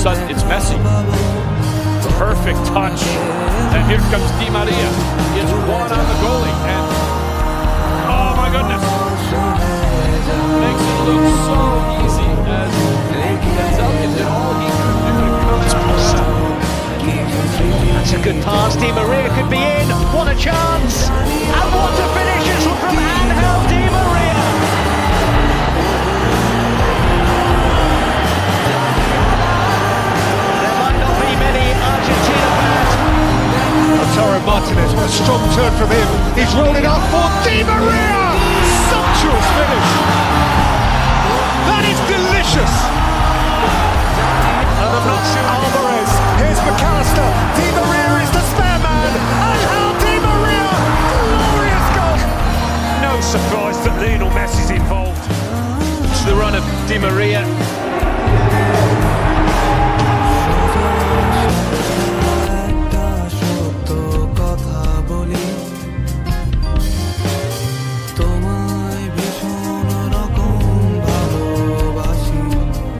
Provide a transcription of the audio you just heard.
sudden it's Messi. Perfect touch. And here comes Di Maria. He It's one on the goalie. And oh my goodness. Makes it look so easy as Denzel did all he could do to come out. That's a good pass. Di Maria could be in. What a chance! Strong turn from him. He's rolling up for Di Maria! Sumptuous finish. That is delicious. And I'm not sure. Alvarez, here's McAllister. Di Maria is the spare man. Angel Di Maria! Glorious goal. No surprise that Lionel Messi's involved. It's the run of Di Maria.